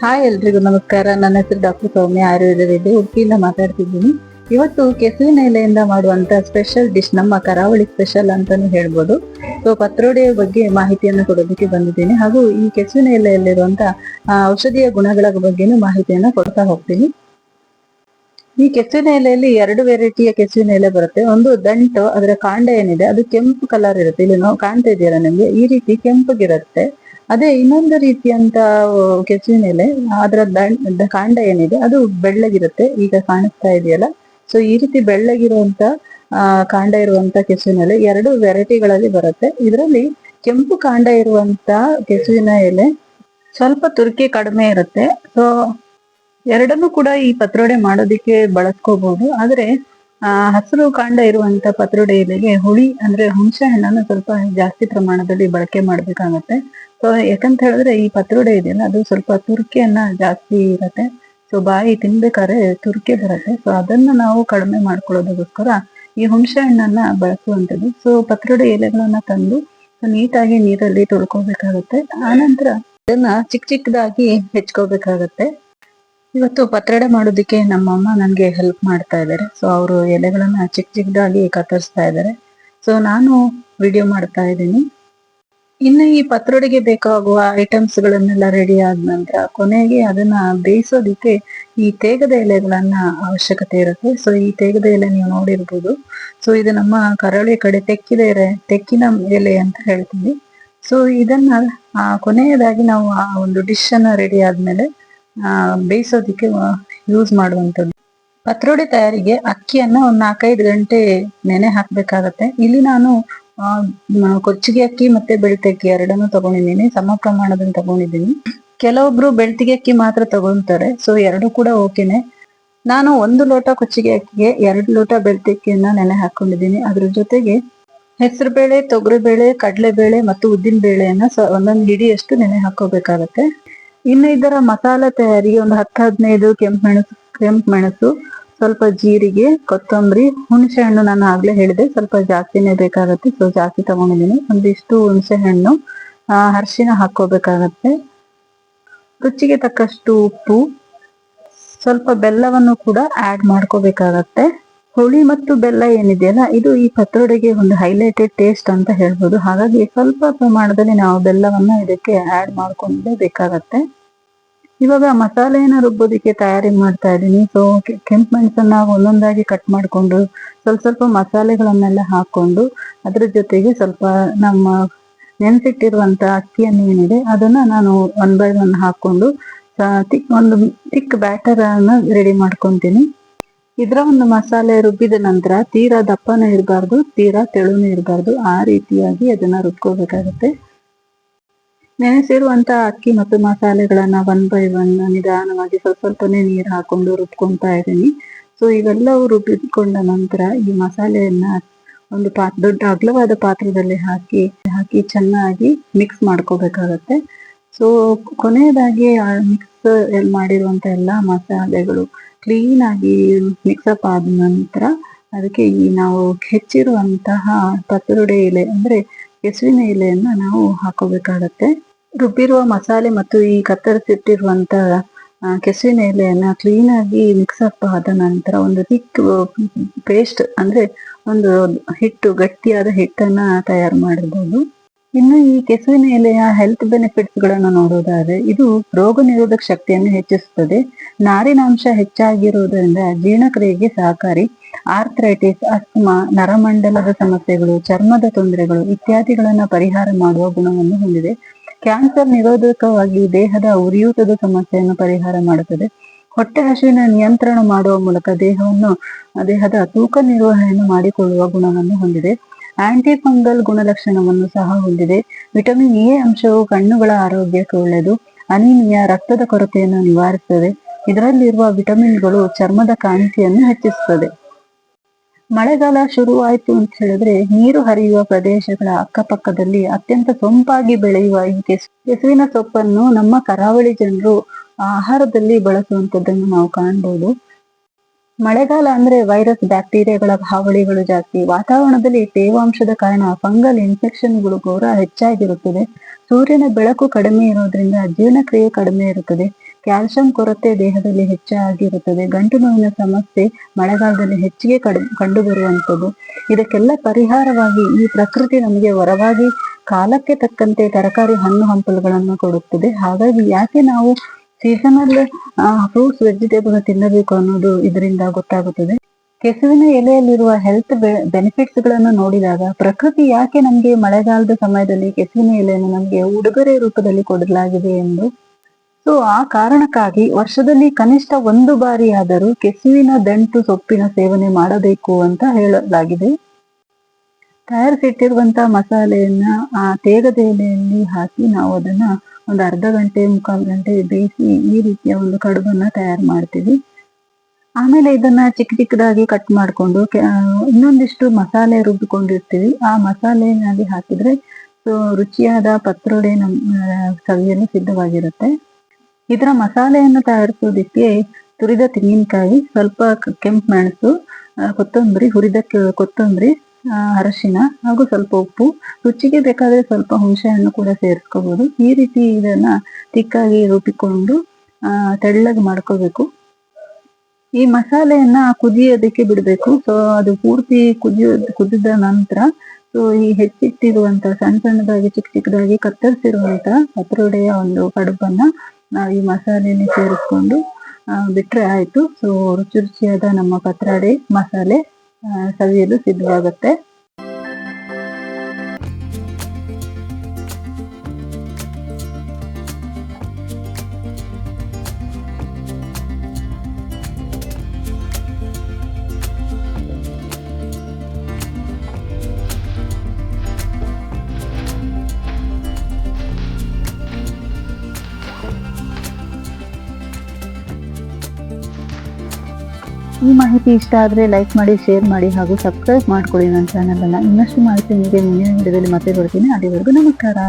Hi ಎಲ್ರಿಗೂ ನಮಸ್ಕಾರ. ನನ್ನ ಹೆಸರು ಡಾಕ್ಟರ್ ಸೌಮ್ಯ ಆಯುರ್ವೇದ ವೈದ್ಯ ಉಡುಪಿಯಿಂದ ಮಾತಾಡ್ತಿದ್ದೀನಿ. ಇವತ್ತು ಕೆಸುವಿನ ಎಲೆಯಿಂದ ಮಾಡುವಂತ ಸ್ಪೆಷಲ್ ಡಿಶ್ ನಮ್ಮ ಕರಾವಳಿ ಸ್ಪೆಷಲ್ ಅಂತಾನು ಹೇಳ್ಬೋದು. ಸೊ ಪತ್ರೊಡೆಯ ಬಗ್ಗೆ ಮಾಹಿತಿಯನ್ನು ಕೊಡೋದಕ್ಕೆ ಬಂದಿದ್ದೀನಿ. ಹಾಗೂ ಈ ಕೆಸುವಿನ ಎಲೆಯಲ್ಲಿರುವಂತ ಔಷಧಿಯ ಗುಣಗಳ ಬಗ್ಗೆನೂ ಮಾಹಿತಿಯನ್ನು ಕೊಡ್ತಾ ಹೋಗ್ತೀನಿ. ಈ ಕೆಸುವಿನ ಎಲೆಯಲ್ಲಿ ಎರಡು ವೆರೈಟಿಯ ಕೆಸುವಿನ ಎಲೆ ಬರುತ್ತೆ. ಒಂದು ದಂಟು, ಅದರ ಕಾಂಡ ಏನಿದೆ, ಅದು ಕೆಂಪು ಕಲರ್ ಇರುತ್ತೆ. ಇಲ್ಲಿ ನಾವು ಕಾಣ್ತಾ ಇದೆಯಲ್ಲ ನಿಮ್ಗೆ? ಈ ರೀತಿ ಕೆಂಪಗಿರುತ್ತೆ ಅದೇ ಇನ್ನೊಂದು ರೀತಿಯಂತ ಕೆಸುವಿನ ಎಲೆ ಅದರ ದಂಡ ಕಾಂಡ ಏನಿದೆ, ಅದು ಬೆಳ್ಳಗಿರುತ್ತೆ, ಈಗ ಕಾಣಿಸ್ತಾ ಇದೆಯಲ್ಲ. ಸೊ ಈ ರೀತಿ ಬೆಳ್ಳಗಿರುವಂತ ಕಾಂಡ ಇರುವಂತ ಕೆಸುವಿನ ಎಲೆ ಎರಡು ವೆರೈಟಿಗಳಲ್ಲಿ ಬರುತ್ತೆ. ಇದರಲ್ಲಿ ಕೆಂಪು ಕಾಂಡ ಇರುವಂತ ಕೆಸುವಿನ ಎಲೆ ಸ್ವಲ್ಪ ತುರ್ಕಿ ಕಡಿಮೆ ಇರುತ್ತೆ. ಸೊ ಎರಡನ್ನೂ ಕೂಡ ಈ ಪತ್ರೊಡೆ ಮಾಡೋದಿಕ್ಕೆ ಬಳಸ್ಕೋಬಹುದು ಆದ್ರೆ ಆ, ಹಸಿರು ಕಾಂಡ ಇರುವಂತ ಪತ್ರೊಡೆ ಎಲೆಗೆ ಹುಳಿ ಅಂದ್ರೆ ಹುಣಸೆ ಹಣ್ಣನ್ನು ಸ್ವಲ್ಪ ಜಾಸ್ತಿ ಪ್ರಮಾಣದಲ್ಲಿ ಬಳಕೆ ಮಾಡ್ಬೇಕಾಗತ್ತೆ. ಸೊ ಯಾಕಂತ ಹೇಳಿದ್ರೆ ಈ ಪತ್ರೊಡೆ ಇದೆಯಲ್ಲ, ಅದು ಸ್ವಲ್ಪ ತುರ್ಕಿಯನ್ನ ಜಾಸ್ತಿ ಇರತ್ತೆ. ಸೊ ಬಾಯಿ ತಿನ್ಬೇಕಾದ್ರೆ ತುರ್ಕೆ ಬರುತ್ತೆ. ಸೊ ಅದನ್ನ ನಾವು ಕಡಿಮೆ ಮಾಡ್ಕೊಳ್ಳೋದಕ್ಕೋಸ್ಕರ ಈ ಹುಣಸೆ ಹಣ್ಣನ್ನ ಬಳಸುವಂಥದ್ದು. ಸೊ ಪತ್ರೊಡೆ ಎಲೆಗಳನ್ನ ತಂದು ನೀಟಾಗಿ ನೀರಲ್ಲಿ ತೊಳ್ಕೊಬೇಕಾಗತ್ತೆ. ಆನಂತರ ಅದನ್ನ ಚಿಕ್ಕ ಚಿಕ್ಕದಾಗಿ ಹೆಚ್ಕೋಬೇಕಾಗತ್ತೆ. ಇವತ್ತು ಪತ್ರೊಡೆ ಮಾಡೋದಕ್ಕೆ ನಮ್ಮಮ್ಮ ನನಗೆ ಹೆಲ್ಪ್ ಮಾಡ್ತಾ ಇದ್ದಾರೆ. ಸೊ ಅವರು ಎಲೆಗಳನ್ನ ಚಿಕ್ಕ ಚಿಕ್ಕದಾಗಿ ಕತ್ತರಿಸ್ತಾ ಇದ್ದಾರೆ. ಸೊ ನಾನು ವಿಡಿಯೋ ಮಾಡ್ತಾ ಇದ್ದೀನಿ. ಇನ್ನು ಈ ಪತ್ರೊಡೆಗೆ ಬೇಕಾಗುವ ಐಟಮ್ಸ್ ಗಳನ್ನೆಲ್ಲ ರೆಡಿ ಆದ ನಂತರ ಕೊನೆಗೆ ಅದನ್ನ ಬೇಯಿಸೋದಿಕ್ಕೆ ಈ ತೇಗದ ಎಲೆಗಳನ್ನ ಅವಶ್ಯಕತೆ ಇರುತ್ತೆ. ಸೊ ಈ ತೇಗದ ಎಲೆ ನೀವು ನೋಡಿರ್ಬೋದು. ಸೊ ಇದು ನಮ್ಮ ಕರಾವಳಿ ಕಡೆ ತೆಕ್ಕಿದ ತೆಕ್ಕಿನ ಎಲೆ ಅಂತ ಹೇಳ್ತೀವಿ. ಸೊ ಇದನ್ನ ಕೊನೆಯದಾಗಿ ನಾವು ಆ ಒಂದು ಡಿಶ್ ಅನ್ನ ರೆಡಿ ಆದ್ಮೇಲೆ ಬೇಯಿಸೋದಿಕ್ಕೆ ಯೂಸ್ ಮಾಡುವಂಥದ್ದು. ಪತ್ರೊಡೆ ತಯಾರಿಗೆ ಅಕ್ಕಿಯನ್ನ ಒಂದ್ ನಾಲ್ಕೈದು ಗಂಟೆ ನೆನೆ ಹಾಕ್ಬೇಕಾಗತ್ತೆ. ಇಲ್ಲಿ ನಾನು ಕೊಚ್ಚಿಗೆ ಅಕ್ಕಿ ಮತ್ತೆ ಬೆಳ್ತೆ ಅಕ್ಕಿ ಎರಡನ್ನು ತಗೊಂಡಿದ್ದೀನಿ. ಸಮ ಪ್ರಮಾಣದಲ್ಲಿ ತಗೊಂಡಿದ್ದೀನಿ. ಕೆಲವೊಬ್ರು ಬೆಳ್ತಿಗೆ ಅಕ್ಕಿ ಮಾತ್ರ ತಗೊಂತಾರೆ ಸೊ ಎರಡು ಕೂಡ ಓಕೆನೆ. ನಾನು ಒಂದು ಲೋಟ ಕೊಚ್ಚಿಗೆ ಅಕ್ಕಿಗೆ ಎರಡು ಲೋಟ ಬೆಳ್ತಿ ಅಕ್ಕಿಯನ್ನ ನೆನೆ ಹಾಕೊಂಡಿದ್ದೀನಿ. ಅದ್ರ ಜೊತೆಗೆ ಹೆಸರುಬೇಳೆ, ತೊಗರಿಬೇಳೆ, ಕಡಲೆಬೇಳೆ ಮತ್ತು ಉದ್ದಿನ ಬೇಳೆಯನ್ನ ಒಂದೊಂದು ಹಿಡಿಯಷ್ಟು ನೆನೆ ಹಾಕೋಬೇಕಾಗತ್ತೆ ಇನ್ನು ಇದರ ಮಸಾಲೆ ತಯಾರಿಗೆ ಒಂದು ಹತ್ತು ಹದಿನೈದು ಕೆಂಪು ಮೆಣಸು ಕೆಂಪು ಮೆಣಸು, ಸ್ವಲ್ಪ ಜೀರಿಗೆ, ಕೊತ್ತಂಬರಿ, ಹುಣಸೆ ಹಣ್ಣು ನಾನು ಆಗ್ಲೇ ಹೇಳಿದೆ. ಸ್ವಲ್ಪ ಜಾಸ್ತಿನೇ ಬೇಕಾಗುತ್ತೆ. ಸೊ ಜಾಸ್ತಿ ತಗೊಂಡಿದ್ದೀನಿ. ಒಂದಿಷ್ಟು ಹುಣಸೆ ಹಣ್ಣು ಅರಿಶಿನ ಹಾಕೋಬೇಕಾಗತ್ತೆ ರುಚಿಗೆ ತಕ್ಕಷ್ಟು ಉಪ್ಪು, ಸ್ವಲ್ಪ ಬೆಲ್ಲವನ್ನು ಕೂಡ ಆಡ್ ಮಾಡ್ಕೋಬೇಕಾಗತ್ತೆ. ಹುಳಿ ಮತ್ತು ಬೆಲ್ಲ ಏನಿದೆಯಲ್ಲ, ಇದು ಈ ಪತ್ರೊಡೆಗೆ ಒಂದು ಹೈಲೈಟೆಡ್ ಟೇಸ್ಟ್ ಅಂತ ಹೇಳ್ಬೋದು. ಹಾಗಾಗಿ ಸ್ವಲ್ಪ ಪ್ರಮಾಣದಲ್ಲಿ ನಾವು ಬೆಲ್ಲವನ್ನು ಇದಕ್ಕೆ ಆ್ಯಡ್ ಮಾಡ್ಕೊಂಡೇ ಬೇಕಾಗತ್ತೆ. ಇವಾಗ ಮಸಾಲೆಯನ್ನ ರುಬ್ಬೋದಿಕ್ಕೆ ತಯಾರಿ ಮಾಡ್ತಾ ಇದ್ದೀನಿ. ಸೊ ಕೆಂಪು ಮೆಣಸನ್ನ ಒಂದೊಂದಾಗಿ ಕಟ್ ಮಾಡ್ಕೊಂಡು ಸ್ವಲ್ಪ ಸ್ವಲ್ಪ ಮಸಾಲೆಗಳನ್ನೆಲ್ಲ ಹಾಕೊಂಡು ಅದ್ರ ಜೊತೆಗೆ ಸ್ವಲ್ಪ ನಮ್ಮ ನೆನೆಸಿಟ್ಟಿರುವಂತ ಅಕ್ಕಿಯನ್ನು ಏನಿದೆ ಅದನ್ನ ನಾನು ಒನ್ ಬೈ ಒನ್ ಹಾಕೊಂಡು ತಿಕ್ ಒಂದು ತಿಕ್ ಬ್ಯಾಟರ್ ಅನ್ನ ರೆಡಿ ಮಾಡ್ಕೊತೀನಿ. ಇದರ ಒಂದು ಮಸಾಲೆ ರುಬ್ಬಿದ ನಂತರ ತೀರಾ ದಪ್ಪನೂ ಇರಬಾರ್ದು, ತೀರಾ ತೆಳುನೂ ಇರಬಾರ್ದು. ಆ ರೀತಿಯಾಗಿ ಅದನ್ನ ರುಬ್ಕೋಬೇಕಾಗತ್ತೆ. ನೆನೆಸಿರುವಂತ ಅಕ್ಕಿ ಮತ್ತು ಮಸಾಲೆಗಳನ್ನ ಒನ್ ಬೈ ಒನ್ ನಿಧಾನವಾಗಿ ಸ್ವಲ್ಪ ಸ್ವಲ್ಪನೇ ನೀರು ಹಾಕೊಂಡು ರುಬ್ಕೊಂತಾ ಇದ್ದೀನಿ. ಸೊ ಇವೆಲ್ಲವೂ ರುಬ್ಬಿಕೊಂಡ ನಂತರ ಈ ಮಸಾಲೆಯನ್ನ ಒಂದು ಪಾತ್, ದೊಡ್ಡ ಅಗಲವಾದ ಪಾತ್ರದಲ್ಲಿ ಹಾಕಿ ಹಾಕಿ ಚೆನ್ನಾಗಿ ಮಿಕ್ಸ್ ಮಾಡ್ಕೋಬೇಕಾಗತ್ತೆ. ಸೊ ಕೊನೆಯದಾಗಿ ಮಿಕ್ಸ್ ಮಾಡಿರುವಂತ ಎಲ್ಲಾ ಮಸಾಲೆಗಳು ಕ್ಲೀನ್ ಆಗಿ ಮಿಕ್ಸಪ್ ಆದ ನಂತರ ಅದಕ್ಕೆ ಈ ನಾವು ಹೆಚ್ಚಿರುವಂತಹ ಪತ್ರೊಡೆ ಎಲೆ ಅಂದ್ರೆ ಕೆಸುವಿನ ಎಲೆಯನ್ನ ನಾವು ಹಾಕೋಬೇಕಾಗತ್ತೆ. ರುಬ್ಬಿರುವ ಮಸಾಲೆ ಮತ್ತು ಈ ಕತ್ತರಿಸಿಟ್ಟಿರುವಂತ ಕೆಸುವಿನ ಎಲೆಯನ್ನ ಕ್ಲೀನ್ ಆಗಿ ಮಿಕ್ಸಪ್ ಆದ ನಂತರ ಒಂದು ಥಿಕ್ ಪೇಸ್ಟ್ ಅಂದ್ರೆ ಒಂದು ಹಿಟ್ಟು, ಗಟ್ಟಿಯಾದ ಹಿಟ್ಟನ್ನ ತಯಾರು ಮಾಡಿರ್ಬೋದು ಇನ್ನು ಈ ಕೆಸುವಿನ ಎಲೆಯ ಹೆಲ್ತ್ ಬೆನಿಫಿಟ್ಸ್ಗಳನ್ನು ನೋಡೋದಾದ್ರೆ ಇದು ರೋಗ ನಿರೋಧಕ ಶಕ್ತಿಯನ್ನು ಹೆಚ್ಚಿಸುತ್ತದೆ. ನಾರಿನಾಂಶ ಹೆಚ್ಚಾಗಿರುವುದರಿಂದ ಜೀರ್ಣಕ್ರಿಯೆಗೆ ಸಹಕಾರಿ. ಆರ್ಥ್ರೈಟಿಸ್ ಅಸ್ಮಾ ನರಮಂಡಲದ ಸಮಸ್ಯೆಗಳು, ಚರ್ಮದ ತೊಂದರೆಗಳು ಇತ್ಯಾದಿಗಳನ್ನ ಪರಿಹಾರ ಮಾಡುವ ಗುಣವನ್ನು ಹೊಂದಿದೆ. ಕ್ಯಾನ್ಸರ್ ನಿರೋಧಕವಾಗಿ ದೇಹದ ಉರಿಯೂತದ ಸಮಸ್ಯೆಯನ್ನು ಪರಿಹಾರ ಮಾಡುತ್ತದೆ. ಹೊಟ್ಟೆ ಹಸಿವಿನ ನಿಯಂತ್ರಣ ಮಾಡುವ ಮೂಲಕ ದೇಹವನ್ನು, ದೇಹದ ತೂಕ ನಿರ್ವಹಣೆಯನ್ನು ಮಾಡಿಕೊಳ್ಳುವ ಗುಣವನ್ನು ಹೊಂದಿದೆ. ಆಂಟಿ ಫಂಗಲ್ ಗುಣಲಕ್ಷಣವನ್ನು ಸಹ ಹೊಂದಿದೆ. ವಿಟಮಿನ್ ಎ ಅಂಶವು ಕಣ್ಣುಗಳ ಆರೋಗ್ಯಕ್ಕೆ ಒಳ್ಳೆಯದು. ಅನಿಮಿಯಾ ರಕ್ತದ ಕೊರತೆಯನ್ನು ನಿವಾರಿಸುತ್ತದೆ. ಇದರಲ್ಲಿರುವ ವಿಟಮಿನ್ಗಳು ಚರ್ಮದ ಕಾಂತಿಯನ್ನು ಹೆಚ್ಚಿಸುತ್ತದೆ. ಮಳೆಗಾಲ ಶುರುವಾಯಿತು ಅಂತ ಹೇಳಿದ್ರೆ ನೀರು ಹರಿಯುವ ಪ್ರದೇಶಗಳ ಅಕ್ಕಪಕ್ಕದಲ್ಲಿ ಅತ್ಯಂತ ಸೊಂಪಾಗಿ ಬೆಳೆಯುವ ಈ ಕೆಸು, ಕೆಸುವಿನ ಸೊಪ್ಪನ್ನು ನಮ್ಮ ಕರಾವಳಿ ಜನರು ಆಹಾರದಲ್ಲಿ ಬಳಸುವಂತದ್ದನ್ನು ನಾವು ಕಾಣ್ಬೋದು. ಮಳೆಗಾಲ ಅಂದ್ರೆ ವೈರಸ್ ಬ್ಯಾಕ್ಟೀರಿಯಾಗಳ ಹಾವಳಿಗಳು ಜಾಸ್ತಿ. ವಾತಾವರಣದಲ್ಲಿ ತೇವಾಂಶದ ಕಾರಣ ಫಂಗಲ್ ಇನ್ಫೆಕ್ಷನ್ಗಳು ಕೂಡ ಹೆಚ್ಚಾಗಿರುತ್ತದೆ. ಸೂರ್ಯನ ಬೆಳಕು ಕಡಿಮೆ ಇರೋದ್ರಿಂದ ಜೀರ್ಣಕ್ರಿಯೆ ಕಡಿಮೆ ಇರುತ್ತದೆ. ಕ್ಯಾಲ್ಸಿಯಂ ಕೊರತೆ ದೇಹದಲ್ಲಿ ಹೆಚ್ಚಾಗಿರುತ್ತದೆ. ಗಂಟು ನೋವಿನ ಸಮಸ್ಯೆ ಮಳೆಗಾಲದಲ್ಲಿ ಹೆಚ್ಚಿಗೆ ಕಡು ಕಂಡು ಬರುವಂಥದ್ದು ಇದಕ್ಕೆಲ್ಲ ಪರಿಹಾರವಾಗಿ ಈ ಪ್ರಕೃತಿ ನಮಗೆ ವರವಾಗಿ ಕಾಲಕ್ಕೆ ತಕ್ಕಂತೆ ತರಕಾರಿ ಹಣ್ಣು ಹಂಪಲುಗಳನ್ನು ಕೊಡುತ್ತದೆ. ಹಾಗಾಗಿ ಯಾಕೆ ನಾವು ಸೀಸನಲ್ ಫ್ರೂಟ್ಸ್ ವೆಜಿಟೇಬಲ್ ತಿನ್ನಬೇಕು ಅನ್ನೋದು ಇದರಿಂದ ಗೊತ್ತಾಗುತ್ತದೆ. ಕೆಸುವಿನ ಎಲೆಯಲ್ಲಿರುವ ಹೆಲ್ತ್ ಬೆನಿಫಿಟ್ಸ್ಗಳನ್ನು ನೋಡಿದಾಗ ಪ್ರಕೃತಿ ಯಾಕೆ ನಮಗೆ ಮಳೆಗಾಲದ ಸಮಯದಲ್ಲಿ ಕೆಸುವಿನ ಎಲೆಯನ್ನು ನಮಗೆ ಉಡುಗೊರೆ ರೂಪದಲ್ಲಿ ಕೊಡಲಾಗಿದೆ ಎಂದು ಸೊ ಆ ಕಾರಣಕ್ಕಾಗಿ ವರ್ಷದಲ್ಲಿ ಕನಿಷ್ಠ ಒಂದು ಬಾರಿಯಾದರೂ ಕೆಸುವಿನ ದಂಟು ಸೊಪ್ಪಿನ ಸೇವನೆ ಮಾಡಬೇಕು ಅಂತ ಹೇಳಲಾಗಿದೆ. ತಯಾರಿಸಿಟ್ಟಿರುವಂತಹ ಮಸಾಲೆಯನ್ನ ಆ ತೇಗದ ಎಲೆಯಲ್ಲಿ ಹಾಕಿ ನಾವು ಅದನ್ನ ಒಂದು ಅರ್ಧ ಗಂಟೆ, ಮುಕ್ಕಾಲು ಗಂಟೆ ಬೇಯಿಸಿ ಈ ರೀತಿಯ ಒಂದು ಕಡುಬನ್ನ ತಯಾರು ಮಾಡ್ತೀವಿ. ಆಮೇಲೆ ಇದನ್ನ ಚಿಕ್ಕ ಚಿಕ್ಕದಾಗಿ ಕಟ್ ಮಾಡಿಕೊಂಡು ಇನ್ನೊಂದಿಷ್ಟು ಮಸಾಲೆ ರುಬ್ಬಿಕೊಂಡಿರ್ತೀವಿ. ಆ ಮಸಾಲೆನಾಗಿ ಹಾಕಿದ್ರೆ ಸೊ ರುಚಿಯಾದ ಪತ್ರೊಡೆ ನಮ್ಮ ಸವಿಯಲು ಸಿದ್ಧವಾಗಿರುತ್ತೆ. ಇದರ ಮಸಾಲೆಯನ್ನು ತಯಾರಿಸುವುದಕ್ಕೆ ತುರಿದ ತೆಂಗಿನಕಾಯಿ ಸ್ವಲ್ಪ ಕೆಂಪು ಮೆಣಸು ಕೊತ್ತಂಬರಿ, ಹುರಿದ ಕೊತ್ತಂಬರಿ ಅರಶಿನ ಹಾಗೂ ಸ್ವಲ್ಪ ಉಪ್ಪು. ರುಚಿಗೆ ಬೇಕಾದ್ರೆ ಸ್ವಲ್ಪ ಹುಣಸೆಹಣ್ಣು ಕೂಡ ಸೇರಿಸ್ಕೋಬಹುದು ಈ ರೀತಿ ಇದನ್ನ ತಿಕ್ಕಾಗಿ ರುಬ್ಬಿಕೊಂಡು ತೆಳ್ಳಗೆ ಮಾಡ್ಕೋಬೇಕು. ಈ ಮಸಾಲೆಯನ್ನ ಕುದಿಯೋದಕ್ಕೆ ಬಿಡಬೇಕು. ಸೊ ಅದು ಪೂರ್ತಿ ಕುದಿಯೋ, ಕುದಿದ ನಂತರ ಸೊ ಈ ಹೆಚ್ಚಿಟ್ಟಿರುವಂತ, ಸಣ್ಣ ಸಣ್ಣದಾಗಿ, ಚಿಕ್ಕ ಚಿಕ್ಕದಾಗಿ ಕತ್ತರಿಸಿರುವಂತ ಪತ್ರೊಡೆಯ ಒಂದು ಕಡುಬನ್ನ ನಾವು ಈ ಮಸಾಲೆಯಲ್ಲಿ ಸೇರಿಸ್ಕೊಂಡು ಆ, ಬಿಟ್ರೆ ಆಯ್ತು. ಸೊ ರುಚಿ ರುಚಿಯಾದ ನಮ್ಮ ಪತ್ರೊಡೆ ಮಸಾಲೆ ಸವಿಯಲು ಸಿದ್ಧವಾಗುತ್ತೆ. ಈ ಮಾಹಿತಿ ಇಷ್ಟ ಆದರೆ ಲೈಕ್ ಮಾಡಿ, ಶೇರ್ ಮಾಡಿ ಹಾಗೂ ಸಬ್ಸ್ಕ್ರೈಬ್ ಮಾಡ್ಕೊಳ್ಳಿ ನನ್ನ ಚಾನಲ್ ಅನ್ನ. ಇನ್ನಷ್ಟು ಮಾಹಿತಿ ನಿಮಗೆ ಮುಂದಿನ ವಿಡಿಯೋದಲ್ಲಿ ಮತ್ತೆ ಬರ್ತೀನಿ. ಅಲ್ಲಿವರೆಗೂ ನಮಸ್ಕಾರ.